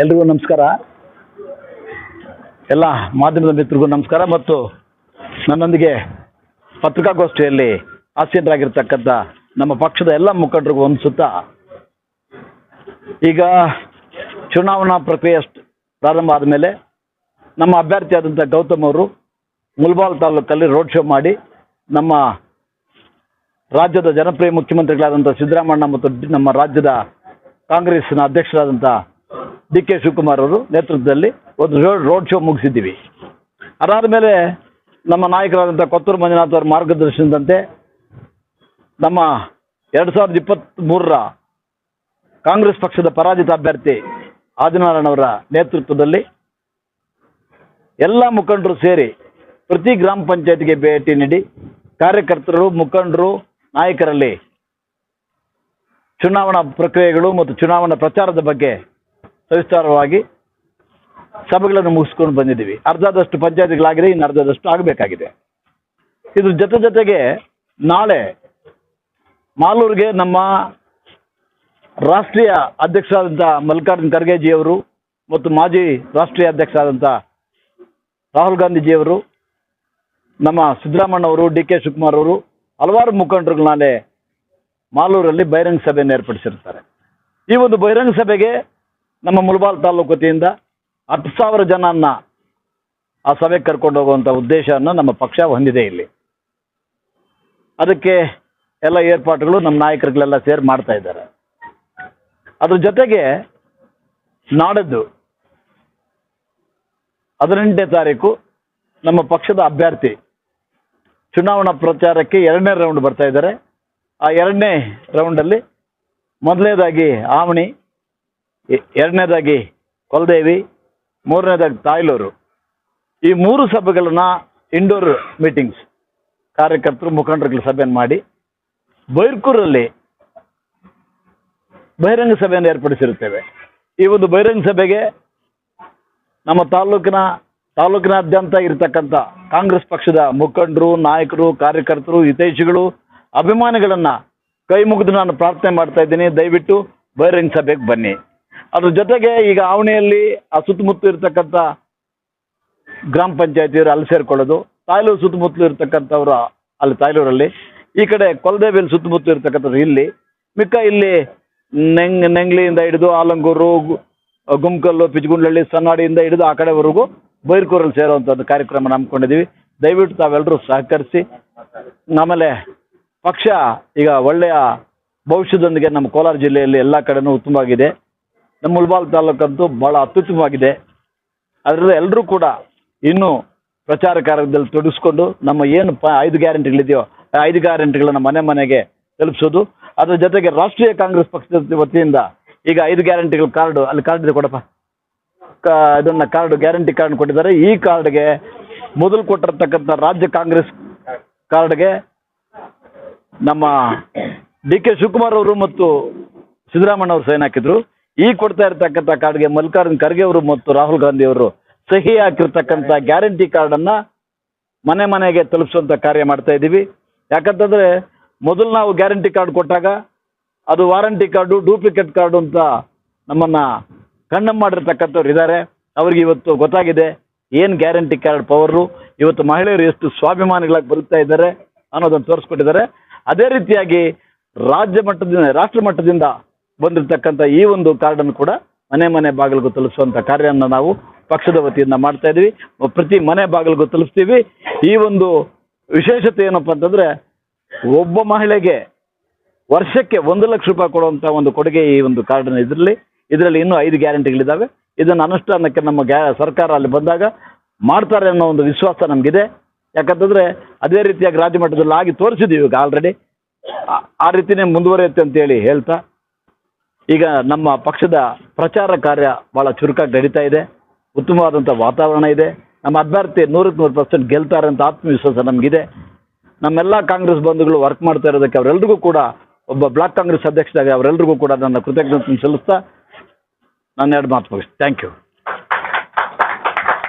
ಎಲ್ರಿಗೂ ನಮಸ್ಕಾರ. ಎಲ್ಲ ಮಾಧ್ಯಮದ ಮಿತ್ರರಿಗೂ ನಮಸ್ಕಾರ ಮತ್ತು ನನ್ನೊಂದಿಗೆ ಪತ್ರಿಕಾಗೋಷ್ಠಿಯಲ್ಲಿ ಆಸೀನರಾಗಿರ್ತಕ್ಕಂಥ ನಮ್ಮ ಪಕ್ಷದ ಎಲ್ಲ ಮುಖಂಡರಿಗೂ ಒಂದು ಸುತ್ತ ಈಗ ಚುನಾವಣಾ ಪ್ರಕ್ರಿಯೆ ಪ್ರಾರಂಭ ಆದಮೇಲೆ ನಮ್ಮ ಅಭ್ಯರ್ಥಿಯಾದಂಥ ಗೌತಮ್ ಅವರು ಮುಲ್ಬಾಲ್ ತಾಲೂಕಲ್ಲಿ ರೋಡ್ ಶೋ ಮಾಡಿ ನಮ್ಮ ರಾಜ್ಯದ ಜನಪ್ರಿಯ ಮುಖ್ಯಮಂತ್ರಿಗಳಾದಂಥ ಸಿದ್ದರಾಮಣ್ಣ ಮತ್ತು ನಮ್ಮ ರಾಜ್ಯದ ಕಾಂಗ್ರೆಸ್ನ ಅಧ್ಯಕ್ಷರಾದಂಥ ಡಿ ಕೆ ಶಿವಕುಮಾರ್ ಅವರು ನೇತೃತ್ವದಲ್ಲಿ ಒಂದು ರೋಡ್ ಶೋ ಮುಗಿಸಿದ್ದೀವಿ. ಅದಾದ ಮೇಲೆ ನಮ್ಮ ನಾಯಕರಾದಂಥ ಕೊತ್ತೂರು ಮಂಜುನಾಥ್ ಅವರ ಮಾರ್ಗದರ್ಶನದಂತೆ ನಮ್ಮ ಎರಡು ಸಾವಿರದ ಇಪ್ಪತ್ತ್ಮೂರರ ಕಾಂಗ್ರೆಸ್ ಪಕ್ಷದ ಪರಾಜಿತ ಅಭ್ಯರ್ಥಿ ಆದಿನಾರಾಯಣ ಅವರ ನೇತೃತ್ವದಲ್ಲಿ ಎಲ್ಲ ಮುಖಂಡರು ಸೇರಿ ಪ್ರತಿ ಗ್ರಾಮ ಪಂಚಾಯತ್ಗೆ ಭೇಟಿ ನೀಡಿ ಕಾರ್ಯಕರ್ತರು, ಮುಖಂಡರು, ನಾಯಕರಲ್ಲಿ ಚುನಾವಣಾ ಪ್ರಕ್ರಿಯೆಗಳು ಮತ್ತು ಚುನಾವಣಾ ಪ್ರಚಾರದ ಬಗ್ಗೆ ಸವಿಸ್ತಾರವಾಗಿ ಸಭೆಗಳನ್ನು ಮುಗಿಸ್ಕೊಂಡು ಬಂದಿದ್ದೀವಿ. ಅರ್ಧದಷ್ಟು ಪಂಚಾಯತ್ಗಳಾಗಿದೆ, ಇನ್ನು ಅರ್ಧದಷ್ಟು ಆಗಬೇಕಾಗಿದೆ. ಇದ್ರ ಜೊತೆ ಜೊತೆಗೆ ನಾಳೆ ಮಾಲೂರಿಗೆ ನಮ್ಮ ರಾಷ್ಟ್ರೀಯ ಅಧ್ಯಕ್ಷರಾದಂಥ ಮಲ್ಲಿಕಾರ್ಜುನ ಖರ್ಗೆಜಿಯವರು ಮತ್ತು ಮಾಜಿ ರಾಷ್ಟ್ರೀಯ ಅಧ್ಯಕ್ಷರಾದಂಥ ರಾಹುಲ್ ಗಾಂಧೀಜಿಯವರು, ನಮ್ಮ ಸಿದ್ದರಾಮಣ್ಣವರು ಡಿ ಕೆ ಶಿವಕುಮಾರ್ ಅವರು ಹಲವಾರು ಮುಖಂಡರುಗಳು ನಾಳೆ ಮಾಲೂರಲ್ಲಿ ಬಹಿರಂಗ ಸಭೆಯನ್ನು ಏರ್ಪಡಿಸಿರ್ತಾರೆ ಈ ಒಂದು ಬಹಿರಂಗ ಸಭೆಗೆ ನಮ್ಮ ಮುಳಬಾಲ್ ತಾಲೂಕು ವತಿಯಿಂದ ಹತ್ತು ಸಾವಿರ ಜನನ್ನ ಆ ಸಭೆಗೆ ಕರ್ಕೊಂಡು ಹೋಗುವಂಥ ಉದ್ದೇಶವನ್ನು ನಮ್ಮ ಪಕ್ಷ ಹೊಂದಿದೆ ಇಲ್ಲಿ. ಅದಕ್ಕೆ ಎಲ್ಲ ಏರ್ಪಾಟುಗಳು ನಮ್ಮ ನಾಯಕರುಗಳೆಲ್ಲ ಸೇರಿ ಮಾಡ್ತಾ ಇದ್ದಾರೆ. ಅದ್ರ ಜೊತೆಗೆ ನಾಡದ್ದು ಹದಿನೆಂಟನೇ ತಾರೀಕು ನಮ್ಮ ಪಕ್ಷದ ಅಭ್ಯರ್ಥಿ ಚುನಾವಣಾ ಪ್ರಚಾರಕ್ಕೆ ಎರಡನೇ ರೌಂಡ್ ಬರ್ತಾ ಇದ್ದಾರೆ. ಆ ಎರಡನೇ ರೌಂಡಲ್ಲಿ ಮೊದಲನೇದಾಗಿ ಆವಣಿ ಎರಡನೇದಾಗಿ ಕೊಲದೇವಿ, ಮೂರನೇದಾಗಿ ತಾಯ್ಲೂರು. ಈ ಮೂರು ಸಭೆಗಳನ್ನ ಇಂಡೋರ್ ಮೀಟಿಂಗ್ಸ್ ಕಾರ್ಯಕರ್ತರು, ಮುಖಂಡರುಗಳ ಸಭೆಯನ್ನು ಮಾಡಿ, ಬೈರ್ಕೂರಲ್ಲಿ ಬಹಿರಂಗ ಸಭೆಯನ್ನು ಏರ್ಪಡಿಸಿರುತ್ತೇವೆ. ಈ ಒಂದು ಬಹಿರಂಗ ಸಭೆಗೆ ನಮ್ಮ ತಾಲೂಕಿನ, ತಾಲೂಕಿನಾದ್ಯಂತ ಇರತಕ್ಕಂಥ ಕಾಂಗ್ರೆಸ್ ಪಕ್ಷದ ಮುಖಂಡರು, ನಾಯಕರು, ಕಾರ್ಯಕರ್ತರು, ಹಿತೈಷಿಗಳು ಅಭಿಮಾನಿಗಳನ್ನ ಕೈ ಮುಗಿದು ನಾನು ಪ್ರಾರ್ಥನೆ ಮಾಡ್ತಾ ಇದ್ದೀನಿ. ದಯವಿಟ್ಟು ಬಹಿರಂಗ ಸಭೆಗೆ ಬನ್ನಿ. ಅದ್ರ ಜೊತೆಗೆ ಈಗ ಆವಣಿಯಲ್ಲಿ ಆ ಸುತ್ತಮುತ್ತ ಇರತಕ್ಕಂಥ ಗ್ರಾಮ ಪಂಚಾಯತಿಯವರು ಅಲ್ಲಿ ಸೇರ್ಕೊಳ್ಳೋದು ತಾಯ್ಲೂರು ಸುತ್ತಮುತ್ತಲು ಇರ್ತಕ್ಕಂಥವ್ರ ಅಲ್ಲಿ ತಾಯ್ಲೂರಲ್ಲಿ ಈ ಕಡೆ ಕೊಲದೇವಿಯಲ್ಲಿ ಸುತ್ತಮುತ್ತ ಇರ್ತಕ್ಕಂಥವ್ರು ಇಲ್ಲಿ, ಮಿಕ್ಕ ಇಲ್ಲಿ ನೆಂಗ್, ನೆಂಗ್ಲಿಯಿಂದ ಹಿಡಿದು ಆಲಂಗೂರು ಗುಮ್ಕಲ್ಲು ಪಿಚ್ಗುಂಡ್ಲಳ್ಳಿ, ಸನ್ನಾಡಿಯಿಂದ ಹಿಡಿದು ಆ ಕಡೆವರೆಗೂ ಬೈರ್ಕೂರಲ್ಲಿ ಸೇರುವಂಥ ಒಂದು ಕಾರ್ಯಕ್ರಮ ಹಮ್ಮಿಕೊಂಡಿದ್ದೀವಿ. ದಯವಿಟ್ಟು ತಾವೆಲ್ಲರೂ ಸಹಕರಿಸಿ, ಆಮೇಲೆ ಪಕ್ಷ ಈಗ ಒಳ್ಳೆಯ ಭವಿಷ್ಯದೊಂದಿಗೆ ನಮ್ಮ ಕೋಲಾರ ಜಿಲ್ಲೆಯಲ್ಲಿ ಎಲ್ಲ ಕಡೆನೂ ಉತ್ತಮವಾಗಿದೆ ನಮ್ಮ ಮುಲ್ಬಾಲ್ ತಾಲೂಕಂತೂ ಭಾಳ ಅತ್ಯುತ್ತಮವಾಗಿದೆ. ಅದರಿಂದ ಎಲ್ಲರೂ ಕೂಡ ಇನ್ನೂ ಪ್ರಚಾರ ಕಾರ್ಯದಲ್ಲಿ ತೊಡಗಿಸ್ಕೊಂಡು ನಮ್ಮ ಏನು ಪ ಐದು ಗ್ಯಾರಂಟಿಗಳಿದೆಯೋ ಆ ಐದು ಗ್ಯಾರಂಟಿಗಳನ್ನ ಮನೆ ಮನೆಗೆ ತಲುಪಿಸೋದು. ಅದರ ಜೊತೆಗೆ ರಾಷ್ಟ್ರೀಯ ಕಾಂಗ್ರೆಸ್ ಪಕ್ಷದ ವತಿಯಿಂದ ಈಗ ಐದು ಗ್ಯಾರಂಟಿಗಳ ಕಾರ್ಡು, ಅಲ್ಲಿ ಕಾರ್ಡ್ ಇದೆ ಕೊಡಪ್ಪ. ಕಾ, ಇದನ್ನ ಕಾರ್ಡ್, ಗ್ಯಾರಂಟಿ ಕಾರ್ಡ್ ಕೊಟ್ಟಿದ್ದಾರೆ. ಈ ಕಾರ್ಡ್ಗೆ ಮೊದಲು ಕೊಟ್ಟಿರ್ತಕ್ಕಂಥ ರಾಜ್ಯ ಕಾಂಗ್ರೆಸ್ ಕಾರ್ಡ್ಗೆ ನಮ್ಮ ಡಿ ಕೆ ಶಿವಕುಮಾರ್ ಅವರು ಮತ್ತು ಸಿದ್ದರಾಮಣ್ಣ ಅವರು ಸೈನ್ ಹಾಕಿದ್ರು. ಈ ಕೊಡ್ತಾ ಇರ್ತಕ್ಕಂಥ ಕಾರ್ಡ್ಗೆ ಮಲ್ಲಿಕಾರ್ಜುನ್ ಖರ್ಗೆ ಅವರು ಮತ್ತು ರಾಹುಲ್ ಗಾಂಧಿ ಅವರು ಸಹಿ ಹಾಕಿರ್ತಕ್ಕಂಥ ಗ್ಯಾರಂಟಿ ಕಾರ್ಡನ್ನು ಮನೆ ಮನೆಗೆ ತಲುಪಿಸುವಂಥ ಕಾರ್ಯ ಮಾಡ್ತಾ ಇದ್ದೀವಿ. ಯಾಕಂತಂದ್ರೆ ಮೊದಲು ನಾವು ಗ್ಯಾರಂಟಿ ಕಾರ್ಡ್ ಕೊಟ್ಟಾಗ ಅದು ವಾರಂಟಿ ಕಾರ್ಡು, ಡೂಪ್ಲಿಕೇಟ್ ಕಾರ್ಡು ಅಂತ ನಮ್ಮನ್ನ ಕಣ್ಣು ಮಾಡಿರ್ತಕ್ಕಂಥವ್ರು ಇದ್ದಾರೆ. ಅವ್ರಿಗೆ ಇವತ್ತು ಗೊತ್ತಾಗಿದೆ ಏನು ಗ್ಯಾರಂಟಿ ಕಾರ್ಡ್ ಪವರು. ಇವತ್ತು ಮಹಿಳೆಯರು ಎಷ್ಟು ಸ್ವಾಭಿಮಾನಿಗಳಾಗಿ ಬರುತ್ತಾ ಇದ್ದಾರೆ ಅನ್ನೋದನ್ನು ತೋರಿಸ್ಕೊಟ್ಟಿದ್ದಾರೆ. ಅದೇ ರೀತಿಯಾಗಿ ರಾಜ್ಯ ಮಟ್ಟದಿಂದ, ರಾಷ್ಟ್ರ ಮಟ್ಟದಿಂದ ಬಂದಿರತಕ್ಕಂಥ ಈ ಒಂದು ಕಾರ್ಡನ್ನು ಕೂಡ ಮನೆ ಮನೆ ಬಾಗಿಲಿಗೂ ತಲುಪಿಸುವಂಥ ಕಾರ್ಯವನ್ನು ನಾವು ಪಕ್ಷದ ವತಿಯಿಂದ ಮಾಡ್ತಾ ಇದ್ದೀವಿ ಪ್ರತಿ ಮನೆ ಬಾಗಿಲಿಗೂ ತಲುಪಿಸ್ತೀವಿ ಈ ಒಂದು ವಿಶೇಷತೆ ಏನಪ್ಪ ಅಂತಂದ್ರೆ ಒಬ್ಬ ಮಹಿಳೆಗೆ ವರ್ಷಕ್ಕೆ ಒಂದು ಲಕ್ಷ ರೂಪಾಯಿ ಕೊಡುವಂಥ ಒಂದು ಕೊಡುಗೆ ಈ ಒಂದು ಕಾರ್ಡನ್ನು ಇದರಲ್ಲಿ. ಇದರಲ್ಲಿ ಇನ್ನೂ ಐದು ಗ್ಯಾರಂಟಿಗಳಿದ್ದಾವೆ. ಇದನ್ನು ಅನುಷ್ಠಾನಕ್ಕೆ ನಮ್ಮ ಗ್ಯಾ, ಸರ್ಕಾರ ಅಲ್ಲಿ ಬಂದಾಗ ಮಾಡ್ತಾರೆ ಅನ್ನೋ ಒಂದು ವಿಶ್ವಾಸ ನಮಗಿದೆ. ಯಾಕಂತಂದರೆ ಅದೇ ರೀತಿಯಾಗಿ ರಾಜ್ಯ ಮಟ್ಟದಲ್ಲಿ ಆಗಿ ತೋರಿಸಿದ್ದೀವಿ ಈಗ ಆಲ್ರೆಡಿ ಆ ರೀತಿನೇ ಮುಂದುವರಿಯುತ್ತೆ ಅಂತೇಳಿ ಹೇಳ್ತಾ ಈಗ ನಮ್ಮ ಪಕ್ಷದ ಪ್ರಚಾರ ಕಾರ್ಯ ಭಾಳ ಚುರುಕಾಗಿ ನಡೀತಾ ಇದೆ. ಉತ್ತಮವಾದಂಥ ವಾತಾವರಣ ಇದೆ. ನಮ್ಮ ಅಭ್ಯರ್ಥಿ ನೂರಕ್ಕೆ ನೂರು ಪರ್ಸೆಂಟ್ ಗೆಲ್ತಾರೆ ಅಂತ ಆತ್ಮವಿಶ್ವಾಸ ನಮಗಿದೆ. ನಮ್ಮೆಲ್ಲ ಕಾಂಗ್ರೆಸ್ ಬಂಧುಗಳು ವರ್ಕ್ ಮಾಡ್ತಾ ಇರೋದಕ್ಕೆ ಅವರೆಲ್ಲರಿಗೂ ಕೂಡ ಒಬ್ಬ ಬ್ಲಾಕ್ ಕಾಂಗ್ರೆಸ್ ಅಧ್ಯಕ್ಷರಾಗಿ ಅವರೆಲ್ಲರಿಗೂ ಕೂಡ ನನ್ನ ಕೃತಜ್ಞತೆ ಸಲ್ಲಿಸ್ತಾ ನಾನು ಎರಡು ಮಾತು ಥ್ಯಾಂಕ್ ಯು